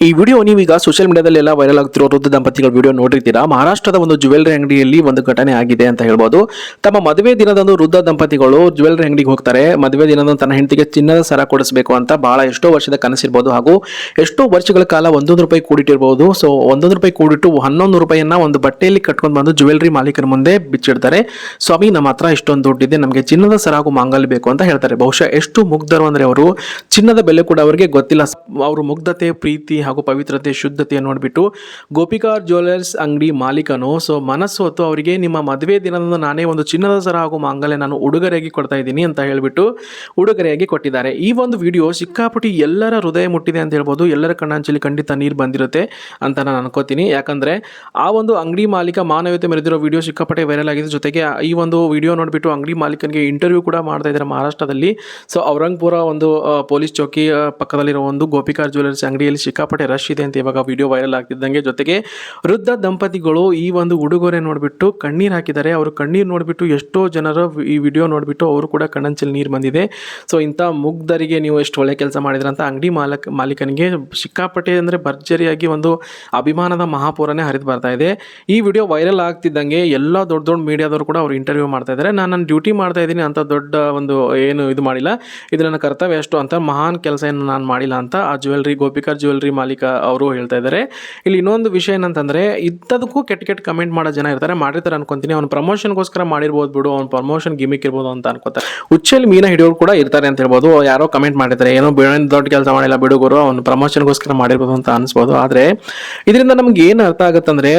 ಈ ವಿಡಿಯೋ ನೀವೀಗ ಸೋಷಿಯಲ್ ಮೀಡಿಯಾದಲ್ಲಿ ಎಲ್ಲ ವೈರಲ್ ಆಗ್ತಿರೋ ವೃದ್ಧ ದಂಪತಿಗಳ ವಿಡಿಯೋ ನೋಡಿರ್ತೀರಾ? ಮಹಾರಾಷ್ಟ್ರದ ಒಂದು ಜ್ಯುವೆಲ್ಲರಿ ಅಂಗಡಿಯಲ್ಲಿ ಒಂದು ಘಟನೆ ಆಗಿದೆ ಅಂತ ಹೇಳ್ಬೋದು. ತಮ್ಮ ಮದುವೆ ದಿನದಂದು ವೃದ್ಧ ದಂಪತಿಗಳು ಜ್ಯುವೆಲ್ಲರಿ ಅಂಗಡಿಗೆ ಹೋಗ್ತಾರೆ. ಮದುವೆ ದಿನದಂದು ತನ್ನ ಹೆಂಡತಿಗೆ ಚಿನ್ನದ ಸರ ಕೊಡಿಸಬೇಕು ಅಂತ ಬಹಳ ಎಷ್ಟೋ ವರ್ಷದ ಕನಸಿರ್ಬೋದು. ಹಾಗೂ ಎಷ್ಟೋ ವರ್ಷಗಳ ಕಾಲ ಒಂದೊಂದು ರೂಪಾಯಿ ಕೂಡಿಟ್ಟಿರ್ಬೋದು. ಸೊ ಒಂದೊಂದು ರೂಪಾಯಿ ಕೂಡಿಟ್ಟು ಹನ್ನೊಂದು ರೂಪಾಯಿಯನ್ನ ಒಂದು ಬಟ್ಟೆಯಲ್ಲಿ ಕಟ್ಕೊಂಡು ಬಂದು ಜ್ಯುವೆಲ್ಲರಿ ಮಾಲೀಕರ ಮುಂದೆ ಬಿಚ್ಚಿಡ್ತಾರೆ. ಸ್ವಾಮಿ, ನಮ್ಮ ಹತ್ರ ಇಷ್ಟೊಂದು ದುಡ್ಡಿದೆ. ನಮಗೆ ಚಿನ್ನದ ಸರ ಹಾಗೂ ಮಾಂಗಲ್ಯ ಬೇಕು ಅಂತ ಹೇಳ್ತಾರೆ. ಬಹುಶಃ ಎಷ್ಟು ಮುಗ್ಧರು ಅಂದ್ರೆ ಅವರು ಚಿನ್ನದ ಬೆಲೆ ಕೂಡ ಅವರಿಗೆ ಗೊತ್ತಿಲ್ಲ. ಅವರು ಮುಗ್ಧತೆ, ಪ್ರೀತಿ ಹಾಗೂ ಪವಿತ್ರತೆ ಶುದ್ಧತೆ ನೋಡಿಬಿಟ್ಟು ಗೋಪಿಕಾರ್ ಜ್ಯುವೆಲರ್ಸ್ ಅಂಗಡಿ ಮಾಲೀಕನು. ಸೊ ಮನಸ್ಸು ಹೊತ್ತು ಅವರಿಗೆ ನಿಮ್ಮ ಮದುವೆ ದಿನದಂದು ನಾನೇ ಒಂದು ಚಿನ್ನದ ಸರ ಹಾಗೂ ಮಾಂಗಲ್ಯ ನಾನು ಉಡುಗೊರೆಯಾಗಿ ಕೊಡ್ತಾ ಇದ್ದೀನಿ ಅಂತ ಹೇಳಿಬಿಟ್ಟು ಉಡುಗೊರೆಯಾಗಿ ಕೊಟ್ಟಿದ್ದಾರೆ. ಈ ಒಂದು ವಿಡಿಯೋ ಸಿಕ್ಕಾಪಟ್ಟಿ ಎಲ್ಲರ ಹೃದಯ ಮುಟ್ಟಿದೆ ಅಂತ ಹೇಳ್ಬೋದು. ಎಲ್ಲರ ಕಣ್ಣಾಂಚಲಿ ಖಂಡಿತ ನೀರು ಬಂದಿರುತ್ತೆ ಅಂತ ನಾನು ಅನ್ಕೋತೀನಿ. ಯಾಕಂದರೆ ಆ ಒಂದು ಅಂಗಡಿ ಮಾಲೀಕ ಮಾನವೀಯತೆ ಮೆರೆದಿರೋ ವಿಡಿಯೋ ಸಿಕ್ಕಾಪಟ್ಟೆ ವೈರಲ್ ಆಗಿದೆ. ಜೊತೆಗೆ ಈ ಒಂದು ವಿಡಿಯೋ ನೋಡಿಬಿಟ್ಟು ಅಂಗಡಿ ಮಾಲೀಕನಿಗೆ ಇಂಟರ್ವ್ಯೂ ಕೂಡ ಮಾಡ್ತಾ ಇದ್ದಾರೆ ಮಹಾರಾಷ್ಟ್ರದಲ್ಲಿ. ಸೊ ಔರಂಗಪುರ ಒಂದು ಪೊಲೀಸ್ ಚೌಕಿ ಪಕ್ಕದಲ್ಲಿರೋ ಒಂದು ಗೋಪಿಕಾರ್ ಜ್ಯುವೆಲರ್ಸ್ ಅಂಗಡಿಯಲ್ಲಿ ಸಿಕ್ಕಾಪಟ್ಟೆ ರಶ್ ಇದೆ ಅಂತ ಇವಾಗ ವಿಡಿಯೋ ವೈರಲ್ ಆಗ್ತಿದ್ದಂಗೆ. ಜೊತೆಗೆ ವೃದ್ಧ ದಂಪತಿಗಳು ಈ ಒಂದು ಉಡುಗೊರೆ ನೋಡಿಬಿಟ್ಟು ಕಣ್ಣೀರು ಹಾಕಿದ್ದಾರೆ. ಅವರು ಕಣ್ಣೀರು ನೋಡಿಬಿಟ್ಟು ಎಷ್ಟೋ ಜನರು ಈ ವಿಡಿಯೋ ನೋಡಿಬಿಟ್ಟು ಅವರು ಕೂಡ ಕಣ್ಣಂಚಲ್ಲಿ ನೀರು ಬಂದಿದೆ. ಸೊ ಇಂಥ ಮುಗ್ಧರಿಗೆ ನೀವು ಎಷ್ಟು ಒಳ್ಳೆ ಕೆಲಸ ಮಾಡಿದ್ರ ಅಂತ ಅಂಗಡಿ ಮಾಲಕ್, ಮಾಲೀಕನಿಗೆ ಸಿಕ್ಕಾಪಟ್ಟೆ ಅಂದರೆ ಭರ್ಜರಿಯಾಗಿ ಒಂದು ಅಭಿಮಾನದ ಮಹಾಪೂರನೇ ಹರಿದು ಬರ್ತಾ ಇದೆ. ಈ ವಿಡಿಯೋ ವೈರಲ್ ಆಗ್ತಿದ್ದಂಗೆ ಎಲ್ಲ ದೊಡ್ಡ ದೊಡ್ಡ ಮೀಡಿಯಾದವರು ಕೂಡ ಅವರು ಇಂಟರ್ವ್ಯೂ ಮಾಡ್ತಾ ಇದ್ದಾರೆ. ನಾನು ನನ್ನ ಡ್ಯೂಟಿ ಮಾಡ್ತಾ ಇದ್ದೀನಿ ಅಂತ ದೊಡ್ಡ ಒಂದು ಏನು ಇದು ಮಾಡಿಲ್ಲ. ಇದು ನನ್ನ ಕರ್ತವ್ಯ ಎಷ್ಟು ಅಂತ ಮಹಾನ್ ಕೆಲಸ ಏನು ನಾನು ಮಾಡಿಲ್ಲ ಅಂತ ಆ ಜ್ಯುವೆಲ್ರಿ ಗೋಪಿಕಾ ಜ್ಯುವೆಲ್ರಿ ಅವರು ಹೇಳ್ತಾ ಇದ್ದಾರೆ ಇಲ್ಲಿ ಇನ್ನೊಂದು ವಿಷಯ ಏನಂತಂದ್ರೆ, ಇದ್ದದಕ್ಕೂ ಕೆಟ್ಟ ಕೆಟ್ಟ ಕಮೆಂಟ್ ಮಾಡೋ ಜನ ಇರ್ತಾರೆ, ಮಾಡಿರ್ತಾರೆ ಅನ್ಕೊಂತೀನಿ. ಅವ್ನು ಪ್ರಮೋಷನ್ಗೋಸ್ಕರ ಮಾಡಿರ್ಬೋದು ಬಿಡು, ಅವ್ನು ಪ್ರಮೋಷನ್ ಗಿಮಿಕ್ ಇರ್ಬೋದು ಅಂತ ಅನ್ಕೋತಾರೆ. ಹುಚ್ಚಲ್ಲಿ ಮೀನ ಹಿಡಿಯೋರು ಕೂಡ ಇರ್ತಾರೆ ಅಂತ ಹೇಳ್ಬೋದು. ಯಾರೋ ಕಮೆಂಟ್ ಮಾಡಿರ್ತಾರೆ, ಏನೋ ಬೇಡ ದೊಡ್ಡ ಕೆಲಸ ಮಾಡಿಲ್ಲ ಬಿಡುಗರು ಅವ್ನು ಪ್ರಮೋಷನ್ಗೋಸ್ಕರ ಮಾಡಿರ್ಬೋದು ಅಂತ ಅನ್ಸ್ಬೋದು. ಆದರೆ, ಇದರಿಂದ ನಮ್ಗೆ ಏನು ಅರ್ಥ ಆಗುತ್ತಂದ್ರೆ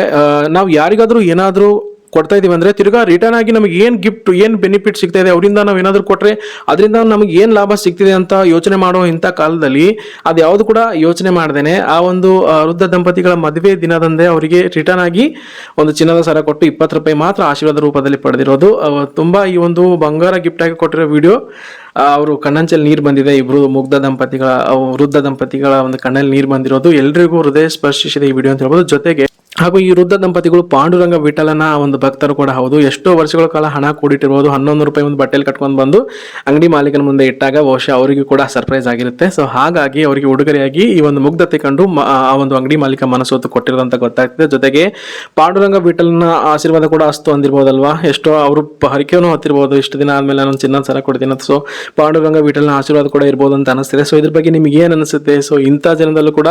ನಾವು ಯಾರಿಗಾದರೂ ಏನಾದರೂ ಕೊಡ್ತಾ ಇದೀವಿ ಅಂದ್ರೆ ತಿರ್ಗಾ ರಿಟರ್ನ್ ಆಗಿ ನಮಗೆ ಏನು ಗಿಫ್ಟ್ ಏನು ಬೆನಿಫಿಟ್ ಸಿಗ್ತಾ ಇದೆ ಅವರಿಂದ ನಾವು ಏನಾದರೂ ಕೊಟ್ರೆ ಅದರಿಂದ ನಮಗೆ ಏನು ಲಾಭ ಸಿಗ್ತಿದೆ ಅಂತ ಯೋಚನೆ ಮಾಡೋ ಇಂಥ ಕಾಲದಲ್ಲಿ ಅದು ಯಾವುದು ಕೂಡ ಯೋಚನೆ ಮಾಡ್ದೇನೆ. ಆ ಒಂದು ವೃದ್ಧ ದಂಪತಿಗಳ ಮದುವೆ ದಿನದಂದೇ ಅವರಿಗೆ ರಿಟರ್ನ್ ಆಗಿ ಒಂದು ಚಿನ್ನದ ಸರ ಕೊಟ್ಟು ಇಪ್ಪತ್ತು ರೂಪಾಯಿ ಮಾತ್ರ ಆಶೀರ್ವಾದ ರೂಪದಲ್ಲಿ ಪಡೆದಿರೋದು. ತುಂಬಾ ಈ ಒಂದು ಬಂಗಾರ ಗಿಫ್ಟ್ ಆಗಿ ಕೊಟ್ಟಿರೋ ವಿಡಿಯೋ ಅವರು ಕಣ್ಣಂಚಲ್ಲಿ ನೀರು ಬಂದಿದೆ. ಇಬ್ರು ಮುಗ್ಧ ದಂಪತಿಗಳ, ವೃದ್ಧ ದಂಪತಿಗಳ ಒಂದು ಕಣ್ಣಲ್ಲಿ ನೀರು ಬಂದಿರೋದು. ಎಲ್ರಿಗೂ ಹೃದಯ ಸ್ಪರ್ಶಿಸಿದೆ ಈ ವಿಡಿಯೋ ಅಂತ ಹೇಳ್ಬೋದು. ಜೊತೆಗೆ ಹಾಗೂ ಈ ವೃದ್ಧ ದಂಪತಿಗಳು ಪಾಂಡುರಂಗ ವಿಠಲನ ಒಂದು ಭಕ್ತರು ಕೂಡ ಹೌದು. ಎಷ್ಟೋ ವರ್ಷಗಳ ಕಾಲ ಹಣ ಕೂಡಿಟ್ಟಿರ್ಬೋದು. ಹನ್ನೊಂದು ರೂಪಾಯಿ ಒಂದು ಬಟ್ಟೆಲಿ ಕಟ್ಕೊಂಡು ಬಂದು ಅಂಗಡಿ ಮಾಲೀಕನ ಮುಂದೆ ಇಟ್ಟಾಗ ಬಹುಶಃ ಅವರಿಗೂ ಕೂಡ ಸರ್ಪ್ರೈಸ್ ಆಗಿರುತ್ತೆ. ಸೊ ಹಾಗಾಗಿ ಅವರಿಗೆ ಉಡುಗೊರೆಯಾಗಿ ಈ ಒಂದು ಮುಗ್ಧತೆ ಕಂಡು ಆ ಒಂದು ಅಂಗಡಿ ಮಾಲೀಕ ಮನಸ್ಸೊತ್ತು ಕೊಟ್ಟಿರೋದಂತ ಗೊತ್ತಾಗ್ತದೆ. ಜೊತೆಗೆ ಪಾಂಡುರಂಗ ವಿಠಲನ ಆಶೀರ್ವಾದ ಕೂಡ ಅಷ್ಟು ಅಂದಿರ್ಬೋದಲ್ವಾ ಎಷ್ಟೋ ಅವರು ಹರಿಕೆಯೂ ಹತ್ತಿರಬಹುದು ಇಷ್ಟು ದಿನ ಆದ್ಮೇಲೆ ನಾನು ಚಿನ್ನ ಸರ ಕೊಡ್ತೀನಿ ಸೊ ಪಾಂಡುರಂಗ ವಿಠಲನ ಆಶೀರ್ವಾದ ಕೂಡ ಇರ್ಬೋದು ಅಂತ ಅನಿಸ್ತಿದೆ. ಸೊ ಇದ್ರ ಬಗ್ಗೆ ನಿಮಗೆ ಏನು ಅನಿಸುತ್ತೆ? ಸೊ ಇಂಥ ಜನದಲ್ಲೂ ಕೂಡ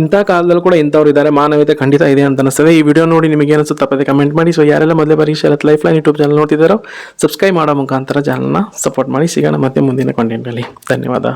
ಇಂಥ ಕಾಲದಲ್ಲೂ ಕೂಡ ಇಂಥವ್ರು ಇದ್ದಾರೆ. ಮಾನವೀಯತೆ ಖಂಡಿತ ಇದೆ ಅಂತ ಅನಿಸ್ತದೆ. ಈ ವಿಡಿಯೋ ನೋಡಿ ನಿಮಗೆ ಅನಿಸುತ್ತೆ ತಪ್ಪದೆ ಕಮೆಂಟ್ ಮಾಡಿ. ಸೊ ಯಾರೆಲ್ಲ ಮೊದಲೇ ಬಾರಿ Sharath life line YouTube channel ನೋಡ್ತಿದ್ದಾರೋ subscribe ಮಾಡೋ ಮುಖಾಂತರ ಚಾನಲ್ನ ಸಪೋರ್ಟ್ ಮಾಡಿ. ಸಿಗೋಣ ಮತ್ತೆ ಮುಂದಿನ ಕಂಟೆಂಟಲ್ಲಿ ಧನ್ಯವಾದ.